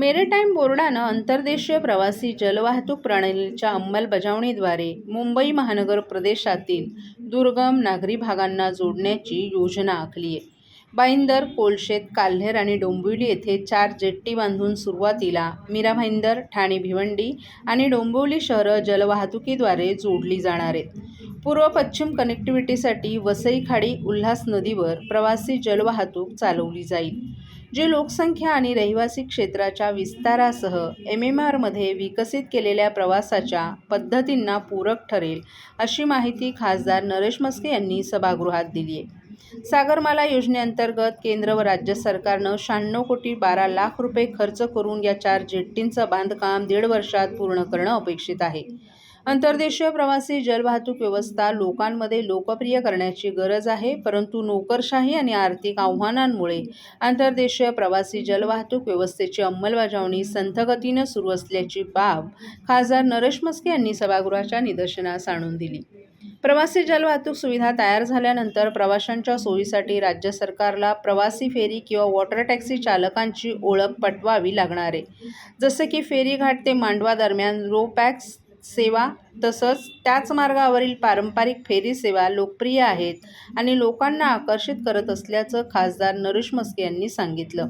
Maritime बोर्डानं अंतर्देशीय प्रवासी जलवाहतूक प्रणालीच्या अंमलबजावणीद्वारे मुंबई महानगर प्रदेशातील दुर्गम नागरी भागांना जोडण्याची योजना आखली आहे. बाईंदर कोलशेत काल्हेर आणि डोंबिवली येथे चार जेट्टी बांधून सुरुवातीला मीरा भाईंदर ठाणे भिवंडी आणि डोंबिवली शहरं जलवाहतुकीद्वारे जोडली जाणार आहेत. पूर्व पश्चिम कनेक्टिव्हिटीसाठी वसई खाडी उल्हास नदीवर प्रवासी जलवाहतूक चालवली जाईल. जे लोकसंख्या आणि रहिवासी क्षेत्राच्या विस्तारासह एम एम आरमध्ये विकसित केलेल्या प्रवासाच्या पद्धतींना पूरक ठरेल अशी माहिती खासदार नरेश मस्के यांनी सभागृहात दिली आहे. सागरमाला योजनेअंतर्गत केंद्र व राज्य सरकारनं शहाण्णव कोटी बारा लाख रुपये खर्च करून या चार जेट्टींचं बांधकाम दीड वर्षात पूर्ण करणं अपेक्षित आहे. अंतर्देशीय प्रवासी जलवाहतूक व्यवस्था लोकांमध्ये लोकप्रिय करण्याची गरज आहे परंतु नोकरशाही आणि आर्थिक आव्हानांमुळे आंतरदेशीय प्रवासी जलवाहतूक व्यवस्थेची अंमलबजावणी संथगतीनं सुरू असल्याची बाब खासदार नरेश मस्के यांनी सभागृहाच्या निदर्शनास आणून दिली. प्रवासी जलवाहतूक सुविधा तयार झाल्यानंतर प्रवाशांच्या सोयीसाठी राज्य सरकारला प्रवासी फेरी किंवा वॉटर टॅक्सी चालकांची ओळख पटवावी लागणार आहे. जसे की फेरीघाट ते मांडवा दरम्यान रो पॅक्स सेवा तसंच त्याच मार्गावरील पारंपरिक फेरी सेवा लोकप्रिय आहेत आणि लोकांना आकर्षित करत असल्याचं खासदार नरेश मस्के यांनी सांगितलं.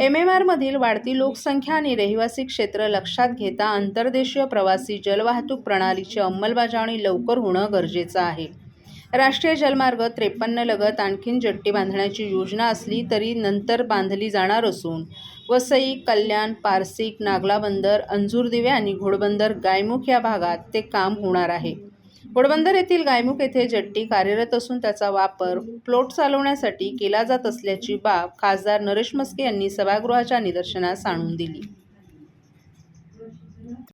एम एम आरमधील वाढती लोकसंख्या आणि रहिवासी क्षेत्र लक्षात घेता आंतरदेशीय प्रवासी जलवाहतूक प्रणालीची अंमलबजावणी लवकर होणं गरजेचं आहे. राष्ट्रीय जलमार्ग त्रेपन्न लगत आणखीन जट्टी बांधण्याची योजना असली तरी नंतर बांधली जाणार असून वसई कल्याण पारसिक नागला बंदर अंजूरदिवे आणि घोडबंदर गायमुख या भागात ते काम होणार आहे. घोडबंदर येथील गायमुख येथे जट्टी कार्यरत असून त्याचा वापर फ्लोट चालवण्यासाठी केला जात असल्याची बाब खासदार नरेश मस्के यांनी सभागृहाच्या निदर्शनास आणून दिली.